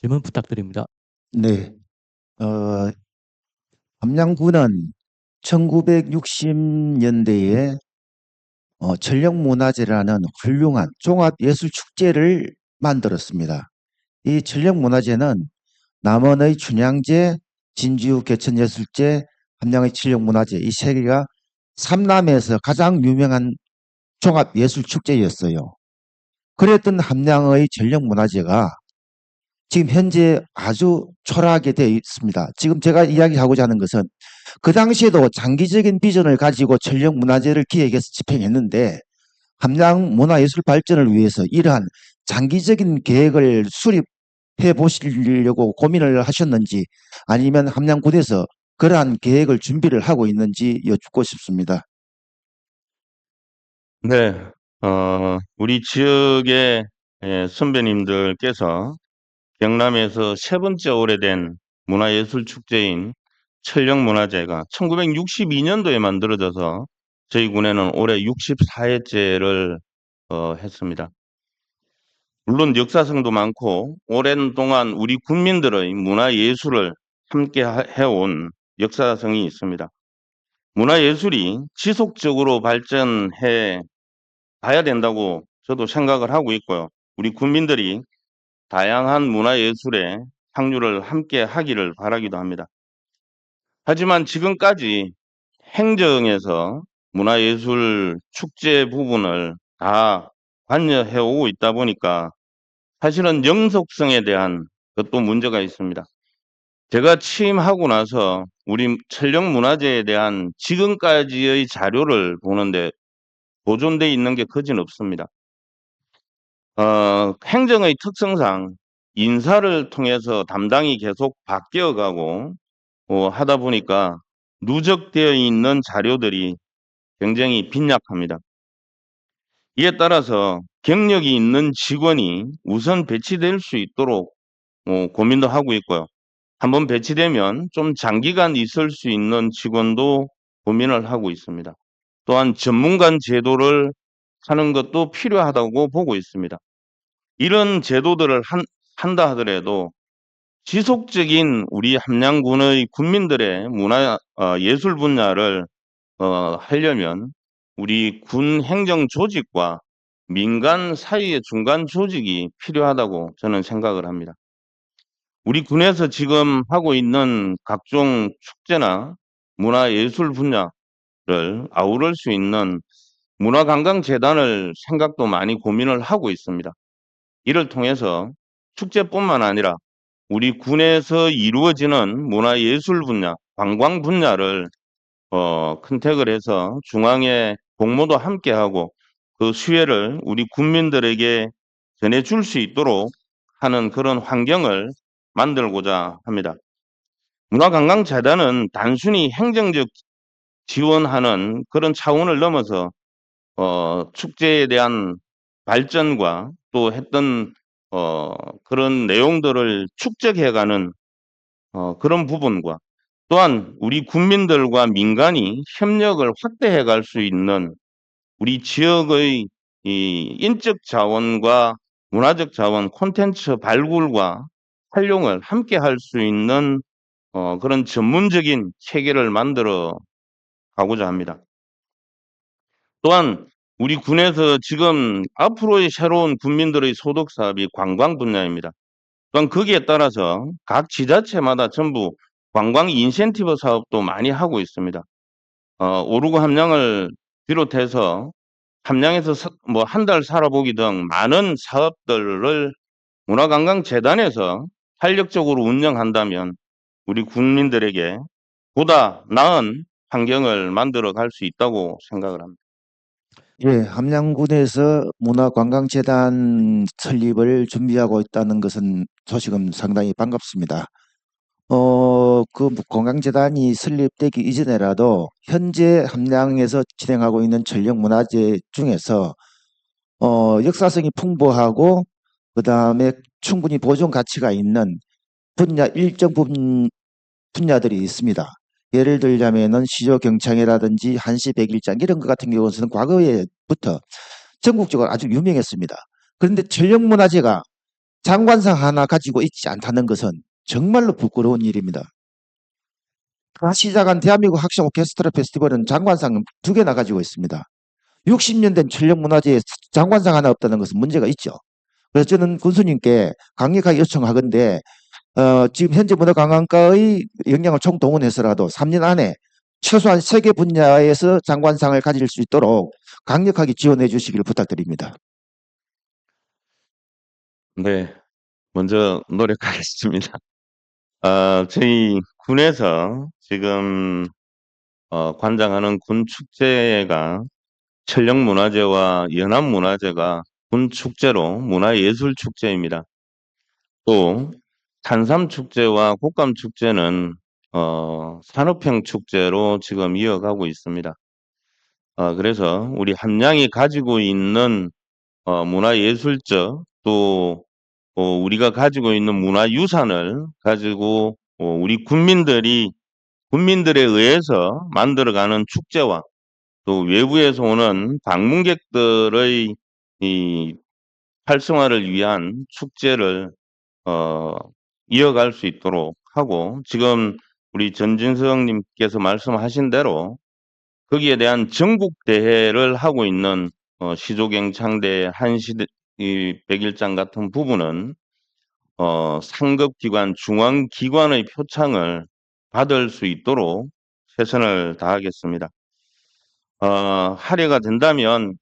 질문 부탁드립니다. 네. 어, 함양군은 1960년대에 어, 전력문화제라는 훌륭한 종합예술축제를 만들었습니다. 이 전력문화제는 남원의 춘향제, 진주 개천예술제, 함양의 전력문화제 이세 개가 삼남에서 가장 유명한 종합예술축제였어요. 그랬던 함양의 전력문화제가 지금 현재 아주 초라하게 되어 있습니다. 지금 제가 이야기하고자 하는 것은 그 당시에도 장기적인 비전을 가지고 전력 문화제를 기획해서 집행했는데 함양 문화예술 발전을 위해서 이러한 장기적인 계획을 수립해 보시려고 고민을 하셨는지 아니면 함양군에서 그러한 계획을 준비를 하고 있는지 여쭙고 싶습니다. 네, 어, 우리 지역의 예, 선배님들께서 경남에서 세 번째 오래된 문화예술 축제인 천령문화제가 1962년도에 만들어져서 저희 군에는 올해 64회째를 어, 했습니다. 물론 역사성도 많고 오랜 동안 우리 국민들의 문화예술을 함께 하- 해온 역사성이 있습니다. 문화예술이 지속적으로 발전해 가야 된다고 저도 생각을 하고 있고요. 우리 국민들이 다양한 문화예술에 향유를 함께 하기를 바라기도 합니다. 하지만 지금까지 행정에서 문화예술 축제 부분을 다 관여해 오고 있다 보니까 사실은 영속성에 대한 것도 문제가 있습니다. 제가 취임하고 나서 우리 천령문화제에 대한 지금까지의 자료를 보는데 보존돼 있는 게 거진 없습니다. 어, 행정의 특성상 인사를 통해서 담당이 계속 바뀌어 가고 어, 하다 보니까 누적되어 있는 자료들이 굉장히 빈약합니다. 이에 따라서 경력이 있는 직원이 우선 배치될 수 있도록 어, 고민도 하고 있고요. 한번 배치되면 좀 장기간 있을 수 있는 직원도 고민을 하고 있습니다. 또한 전문간 제도를 하는 것도 필요하다고 보고 있습니다. 이런 제도들을 한, 한다 하더라도 지속적인 우리 함양군의 군민들의 문화 어, 예술 분야를 어, 하려면 우리 군 행정 조직과 민간 사이의 중간 조직이 필요하다고 저는 생각을 합니다. 우리 군에서 지금 하고 있는 각종 축제나 문화예술 분야를 아우를 수 있는 문화관광재단을 생각도 많이 고민을 하고 있습니다. 이를 통해서 축제뿐만 아니라 우리 군에서 이루어지는 문화예술 분야, 관광 분야를 어, 컨택을 해서 중앙에 공모도 함께하고 그 수혜를 우리 국민들에게 전해줄 수 있도록 하는 그런 환경을 만들고자 합니다. 문화관광재단은 단순히 행정적 지원하는 그런 차원을 넘어서 어, 축제에 대한 발전과 또 했던 어, 그런 내용들을 축적해가는 어, 그런 부분과 또한 우리 국민들과 민간이 협력을 확대해 갈 수 있는 우리 지역의 이 인적 자원과 문화적 자원, 콘텐츠 발굴과 활용을 함께 할 수 있는 어, 그런 전문적인 체계를 만들어 가고자 합니다. 또한 우리 군에서 지금 앞으로의 새로운 국민들의 소득 사업이 관광 분야입니다. 또한 거기에 따라서 각 지자체마다 전부 관광 인센티브 사업도 많이 하고 있습니다. 어, 오르고 함양을 비롯해서 함양에서 뭐 한 달 살아보기 등 많은 사업들을 문화관광재단에서 탄력적으로 운영한다면 우리 국민들에게 보다 나은 환경을 만들어 갈 수 있다고 생각을 합니다. 예, 함양군에서 문화관광재단 설립을 준비하고 있다는 것은 소식은 상당히 반갑습니다. 어, 그 관광재단이 설립되기 이전에라도 현재 함양에서 진행하고 있는 전력문화제 중에서 어, 역사성이 풍부하고 그 다음에 충분히 보존 가치가 있는 분야 일정 분, 분야들이 있습니다. 예를 들자면은 시조 경창회라든지 한시 백일장 이런 것 같은 경우는 과거에부터 전국적으로 아주 유명했습니다. 그런데 전력문화제가 장관상 하나 가지고 있지 않다는 것은 정말로 부끄러운 일입니다. 다 시작한 대한민국 학생 오케스트라 페스티벌은 장관상 두 개나 가지고 있습니다. 60년 된 천령문화재에 장관상 하나 없다는 것은 문제가 있죠. 그래서 저는 군수님께 강력하게 요청하건데 어, 지금 현재 문화 관광과의 역량을 총동원해서라도 3년 안에 최소한 세 개 분야에서 장관상을 가질 수 있도록 강력하게 지원해 주시기를 부탁드립니다. 네, 먼저 노력하겠습니다. 아, 저희 군에서 지금 어, 관장하는 군 축제가 천령문화제와 연합문화제가 군 축제로 문화예술 축제입니다. 또 산삼 축제와 곡감 축제는 어, 산업형 축제로 지금 이어가고 있습니다. 어, 그래서 우리 함양이 가지고 있는 어, 문화예술적 또 어, 우리가 가지고 있는 문화유산을 가지고 어, 우리 국민들이 국민들에 의해서 만들어가는 축제와 또 외부에서 오는 방문객들의 이 활성화를 위한 축제를 어, 이어갈 수 있도록 하고 지금 우리 전진성님께서 말씀하신 대로 거기에 대한 전국 대회를 하고 있는 어, 시조경창대 한시대 이 백일장 같은 부분은 어, 상급기관 중앙기관의 표창을 받을 수 있도록 최선을 다하겠습니다. 어, 하려가 된다면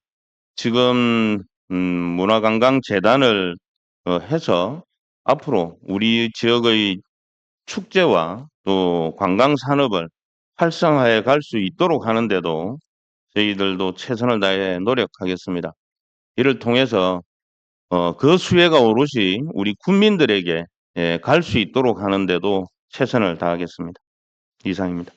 지금 음, 문화관광재단을 어, 해서 앞으로 우리 지역의 축제와 또 관광 산업을 활성화해 갈 수 있도록 하는데도 저희들도 최선을 다해 노력하겠습니다. 이를 통해서 어, 그 수혜가 오롯이 우리 국민들에게 예, 갈 수 있도록 하는데도 최선을 다하겠습니다. 이상입니다.